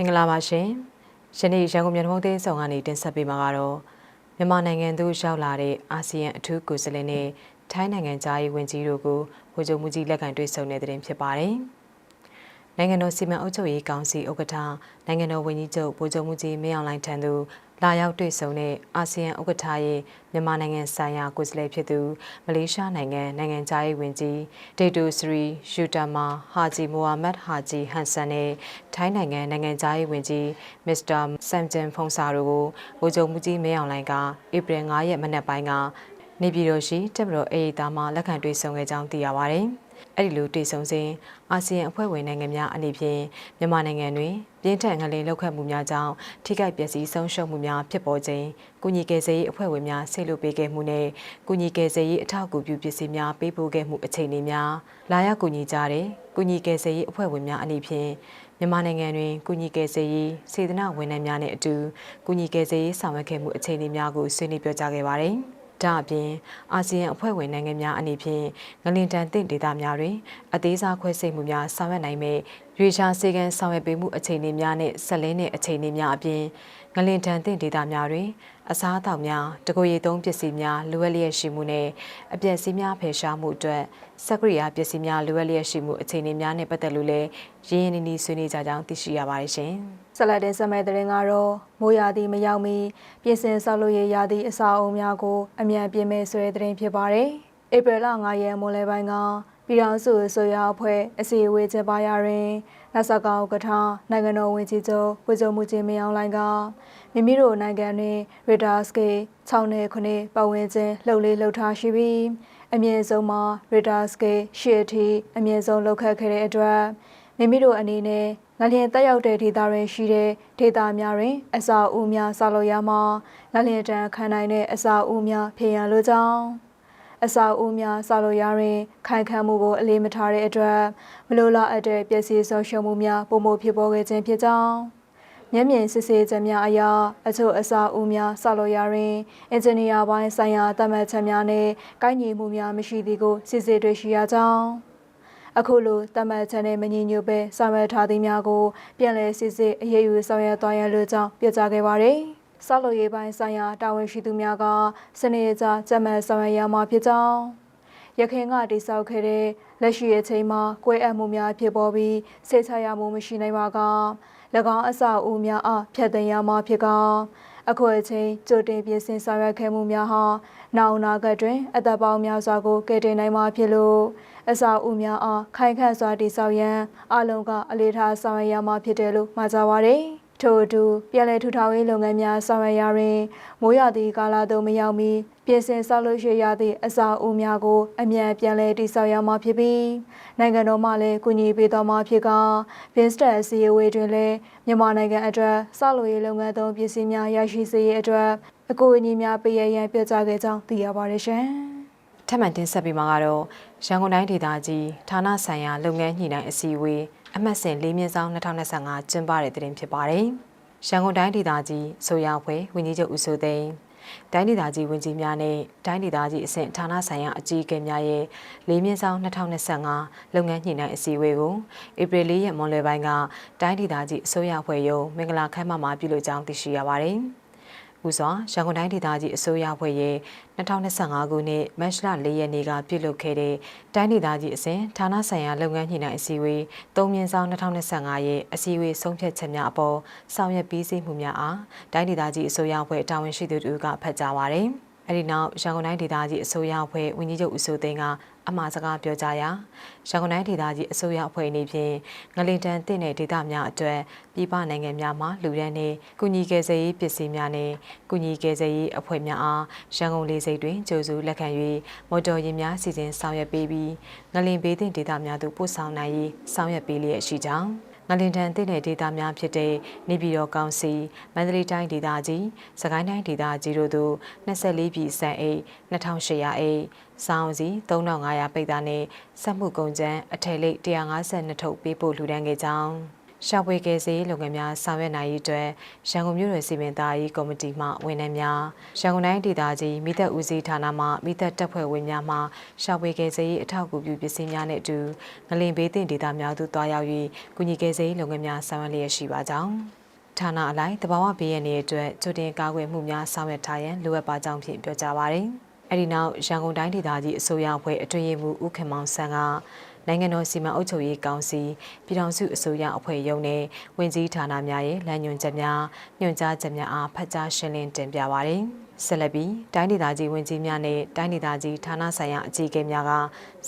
င်္ဂလာပါရှင်။ယနေ့ရန်ကုန်မြို့နှုတ်သိမ်းဆောင်ကနေတင်ဆက်ပေးမှာကတော့မြန်မာနိုင်ငံသို့ရောက်လာတဲ့အာဆီယံအထူးကိုယ်စားလှယ်နဲ့ထိုင်းနိုင်ငံသားရေးဝန်ကြီးတို့ကိုဗိုလ်ချုပ်မှုကြီးလက်ခံတွေ့ဆုံတဲ့တဲ့တင်ဖြစ်ပါတယ်။ နိုင်ငံတော်စီမံအုပ်ချုပ်ရေးကောင်စီဥက္ကဋ္ဌနိုင်ငံတော်ဝန်ကြီးချုပ်ဗိုလ်ချုပ်မှုကြီးမင်းအောင်လှိုင်ထံသို့လာရောက်တွေ့ဆုံတဲ့အာဆီယံဥက္ကဋ္ဌရဲ့မြန်မာနိုင်ငံဆိုင်ရာကိုယ်စားလှယ်ဖြစ်သူမလေးရှားနိုင်ငံနိုင်ငံသားရေးဝန်ကြီးဒေတူစရီယူတာမာဟာဂျီမိုဟာမက်ဟာဂျီဟန်ဆန်နဲ့ထိုင်းနိုင်ငံနိုင်ငံသားရေးဝန်ကြီးမစ္စတာဆမ်ဂျန်ဖုန်ဆာတို့ကိုဗိုလ်ချုပ်မှုကြီးမင်းအောင်လှိုင်ကဧပြီ9ရက်မနက်ပိုင်းကနေပြည်တော်ရှိတက်မတော်အေးသားမှလက်ခံတွေ့ဆုံခဲ့ကြောင်းသိရပါတယ်။ အဲ့ဒီလိုတွေ့ဆုံစဉ်အာဆီယံအဖွဲ့ဝင်နိုင်ငံများအနေဖြင့်မြန်မာနိုင်ငံတွင်ပြင်းထန်ငလင်လောက်ခတ်မှုများကြောင့်ထိခိုက်ပျက်စီးဆုံးရှုံးမှုများဖြစ်ပေါ်ခြင်းကုညီကယ်ဆယ်ရေးအဖွဲ့ဝင်များဆိတ်လုပ်ပေးခဲ့မှုနဲ့ကုညီကယ်ဆယ်ရေးအထောက်အကူပြုပစ္စည်းများပေးပို့ခဲ့မှုအခြေအနေများလာရောက်ကုညီကြတဲ့ကုညီကယ်ဆယ်ရေးအဖွဲ့ဝင်များအနေဖြင့်မြန်မာနိုင်ငံတွင်ကုညီကယ်ဆယ်ရေးစေတနာဝန်ထမ်းများနဲ့အတူကုညီကယ်ဆယ်ရေးဆောင်ရွက်ခဲ့မှုအခြေအနေများကိုဆွေးနွေးပြောကြားခဲ့ပါတယ်။ ဒါအပြင်အာဆီယံအဖွဲ့ဝင်နိုင်ငံများအနေဖြင့်ငလင်တန်တင့်ဒေသများတွင် အသေးစားခွဲစိတ်မှုများဆောင်ရွက်နိုင်မဲ့ရွေရှားစေကံဆောင်ရွက်ပေးမှုအခြေအနေများနဲ့ဆက်လင်းတဲ့အခြေအနေများအပြင်ငလင်တန်တင့်ဒေသများတွင် အစားအသောက်များတကိုယ်ရည်သုံးပစ္စည်းများလိုအပ်လျက်ရှိမှုနဲ့အပျက်စီးများဖယ်ရှားမှုအတွက်စက်ကရိယာပစ္စည်းများလိုအပ်လျက်ရှိမှုအခြေအနေများနဲ့ပတ်သက်လို့လည်းရင်းရင်းနှီးနှီးဆွေးနွေးကြကြောင်းသိရှိရပါတယ်ရှင်။ဆက်လက်တင်ဆက်မယ့်သတင်းကတော့မိုးရာသီမရောက်မီပြင်ဆင်ဆောက်လုပ်ရေးရာသီအစာအုံများကိုအမြန်ပြင်မယ်ဆိုတဲ့သတင်းဖြစ်ပါတယ်။ဧပြီလ9ရက်မိုးလယ်ပိုင်းက ပြည်ထောင်စုဆိုရအဖွဲ့အစည်းအဝေးကျင်းပရာတွင်လက်စကောက်ကထာနိုင်ငံတော်ဝန်ကြီးချုပ်ဝေဇုံမှုချင်းမင်းအောင်လှိုင်ကမိမိတို့နိုင်ငံတွင်ရီဒါစကေ6နဲ့9ပတ်ဝန်းကျင်လှုပ်လေးလှုပ်ထားရှိပြီးအမြင့်ဆုံးမှာရီဒါစကေရှေ့ထီအမြင့်ဆုံးလှုပ်ခတ်ခဲ့တဲ့အတွက်မိမိတို့အနေနဲ့ငလျင်တက်ရောက်တဲ့ဒေသတွင်ရှိတဲ့ဒေသများတွင် အစာအုပ်များဆောက်လုပ်ရမှာငလျင်တန်ခံနိုင်တဲ့အစာအုပ်များဖြစ်ရန်လိုကြောင်း အစာအုပ်များဆောက်လုပ်ရတွင်ခိုင်ခံမှုကိုအလေးမထားတဲ့အတွက်မလိုလားအပ်တဲ့ပျက်စီးဆုံးရှုံးမှုများပုံမှုဖြစ်ပေါ်ခဲ့ခြင်းဖြစ်ကြောင်းမျက်မြင်စစ်ဆေးချက်များအရအချို့အစာအုပ်များဆောက်လုပ်ရတွင်အင်ဂျင်နီယာပိုင်းဆိုင်ရာတတ်မှတ်ချက်များနဲ့ကိုက်ညီမှုများမရှိသည်ကိုစစ်ဆေးတွေ့ရှိရကြောင်းအခုလိုတမတ်ချန်နဲ့မညီညွတ်ပဲဆောင်ရွက်ထားသည်များကို ပြန်လည်စစ်စစ်အရေးယူဆောင်ရွက်သွားရလို့ကြောင်းပြောကြားခဲ့ပါတယ်။ ဆောက်လုပ်ရေးပိုင်းဆိုင်ရာတာဝန်ရှိသူများကစနေကြကြက်မှတ်ဆောင်ရွက်ရမှာဖြစ်ကြောင်းရခိုင်ကတိစောက်ခဲ့တဲ့လက်ရှိအချိန်မှာကွဲအပ်မှုများဖြစ်ပေါ်ပြီးစိတ်ချရမှုမရှိနိုင်ပါက၎င်းအဆောက်အဦများအားဖျက်သိမ်းရမှာဖြစ်ကအခုအချိန်ကြိုတင်ပြင်ဆင်ဆောင်ရွက်ခဲ့မှုများဟာနောက်နာဂတ်တွင် အသက်ပေါင်းများစွာကိုကယ်တင်နိုင်မှာဖြစ်လို့အစာအုပ်များအားခိုင်ခန့်စွာတည်ဆောက်ရန်အလုံးကအလေးထားဆောင်ရွက်ရမှာဖြစ်တယ်လို့မှာကြားပါရယ် ထို့အတူပြည်လဲထူထောင်ရေးလုပ်ငန်းများဆောင်ရွက်ရာတွင်မိုးရသည့်ကာလသို့မရောက်မီပြင်ဆင်ဆောက်လုပ်ရသည့်အစာအုပ်များကိုအမြန်ပြန်လည်တည်ဆောက်ရမှာဖြစ်ပြီးနိုင်ငံတော်မှလည်းကူညီပေးတော်မှာဖြစ်ကဗင်စတက်အစည်းအဝေးတွင်လည်းမြန်မာနိုင်ငံအတွက်ဆောက်လုပ်ရေးလုပ်ငန်းသုံးပစ္စည်းများရရှိစေရေးအတွက်အကူအညီများပေးရန်ပြောကြားခဲ့ကြောင်းသိရပါတယ်ရှင်။ထပ်မံတင်ဆက်ပြီးမှာကတော့ရန်ကုန်တိုင်းဒေသကြီးဌာနဆိုင်ရာလုပ်ငန်းညှိနှိုင်းအစည်းအဝေး အမှတ်စဉ်၄မြင့်ဆောင်2025ကျင်းပတဲ့တင်ဖြစ်ပါတယ်။ရန်ကုန်တိုင်းဒေသကြီးဆိုရဖွဲ့ဝန်ကြီးချုပ်ဦးစိုးသိန်းတိုင်းဒေသကြီးဝန်ကြီးများနဲ့တိုင်းဒေသကြီးအဆင့်ဌာနဆိုင်ရာအကြီးအကဲများရဲ့၄မြင့်ဆောင်2025လုပ်ငန်းညှိနှိုင်းအစည်းအဝေးကိုဧပြီ၄ရက်မွန်လွယ်ပိုင်းကတိုင်းဒေသကြီးအစိုးရဖွဲ့ရုံးမင်္ဂလာခမ်းမမှာပြုလုပ်ကြောင်းသိရှိရပါတယ်။ ဦးစွာရန်ကုန်တိုင်းဒေသကြီးအစိုးရဖွဲ့ရဲ့2025ခုနှစ်မတ်လ4ရက်နေ့ကပြုလုပ်ခဲ့တဲ့တိုင်းဒေသကြီးအစဉ်ဌာနဆိုင်ရာလုပ်ငန်းညှိနှိုင်းအစည်းအဝေး၃မြင်းဆောင်2025ရဲ့အစည်းအဝေးဆုံးဖြတ်ချက်များအပေါ်ဆောင်ရွက်ပြီးစီးမှုများအားတိုင်းဒေသကြီးအစိုးရဖွဲ့တာဝန်ရှိသူတို့ကဖတ်ကြားပါရယ်။ အဲဒီနောက်ရန်ကုန်တိုင်းဒေသကြီးအစိုးရအဖွဲ့ဝန်ကြီးချုပ်ဦးစိုးသိန်းကအမှားစကားပြောကြရာရန်ကုန်တိုင်းဒေသကြီးအစိုးရအဖွဲ့အနေဖြင့်ငလင်တန်တင့်တဲ့ဒေသများအတွက်ပြည်ပနိုင်ငံများမှလူဒန်းနဲ့ကုညီကယ်ဆယ်ရေးပစ္စည်းများနဲ့ကုညီကယ်ဆယ်ရေးအဖွဲ့များအားရန်ကုန်လေးစိတ်တွင်ကြိုးစုလက်ခံ၍မော်တော်ယာဉ်များစီစဉ်ဆောင်ရွက်ပေးပြီးငလင်ဘေးသင့်ဒေသများသို့ပို့ဆောင်နိုင်ရေးဆောင်ရွက်ပေးလျက်ရှိကြောင်း ငလင်တန်တည်တဲ့ဒေသများဖြစ်တဲ့နေပြည်တော်ကောင်စီမန္တလေးတိုင်းဒေသကြီးစကိုင်းတိုင်းဒေသကြီးတို့သို့24ပြည်စံအိတ်2800အိတ်စောင်းစီ3500ပိတ်သားနဲ့စက်မှုကုန်ကျန်းအထည်လိပ်152ထုတ်ပေးပို့လှူဒန်းခဲ့ကြောင်း ရှာဖွေကယ်ဆယ်ရေးလုပ်ငန်းများဆောင်ရွက်နိုင်ရေးအတွက်ရန်ကုန်မြို့နယ်စီမံသားရေးကော်မတီမှဝန်ထမ်းများရန်ကုန်တိုင်းဒေသကြီးမိသက်ဦးစီးဌာနမှမိသက်တပ်ဖွဲ့ဝင်များမှရှာဖွေကယ်ဆယ်ရေးအထောက်အကူပြုပစ္စည်းများနှင့်အတူငလင်ဘေးသင့်ဒေသများသို့တွားရောက်၍ကုညီကယ်ဆယ်ရေးလုပ်ငန်းများဆောင်ရွက်လျက်ရှိပါကြောင်းဌာနအလိုက်တဘာဝဘေးရန်တွေအတွက်ကြိုတင်ကာကွယ်မှုများဆောင်ရွက်ထားရန်လိုအပ်ပါကြောင်းဖြင့်ပြောကြားပါရယ်။အဲဒီနောက်ရန်ကုန်တိုင်းဒေသကြီးအစိုးရအဖွဲ့အတွင်းရေးမှူးဦးခင်မောင်ဆန်းက နိုင်ငံတော်စီမံအုပ်ချုပ်ရေးကောင်စီပြည်ထောင်စုအစိုးရအဖွဲ့ရုံးနဲ့ဝင်ကြီးဌာနများရဲ့လမ်းညွှန်ချက်များညွှန်ကြားချက်များအားဖတ်ကြားရှင်းလင်းတင်ပြပါရယ်။ဆက်လက်ပြီးတိုင်းဒေသကြီးဝင်ကြီးများနဲ့တိုင်းဒေသကြီးဌာနဆိုင်ရာအကြီးအကဲများက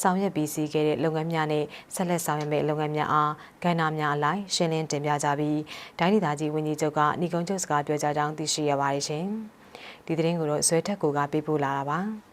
ဆောင်ရွက်ပြီးစီးခဲ့တဲ့လုပ်ငန်းများနဲ့ဆက်လက်ဆောင်ရွက်မယ့်လုပ်ငန်းများအားကဏ္ဍများအလိုက်ရှင်းလင်းတင်ပြကြပြီးတိုင်းဒေသကြီးဝင်ကြီးချုပ်ကဏီကုန်းချုပ်စကားပြောကြားကြောင်းသိရှိရပါတယ်ရှင်။ဒီသတင်းကိုတော့ဇွဲထက်ကိုကပေးပို့လာတာပါ။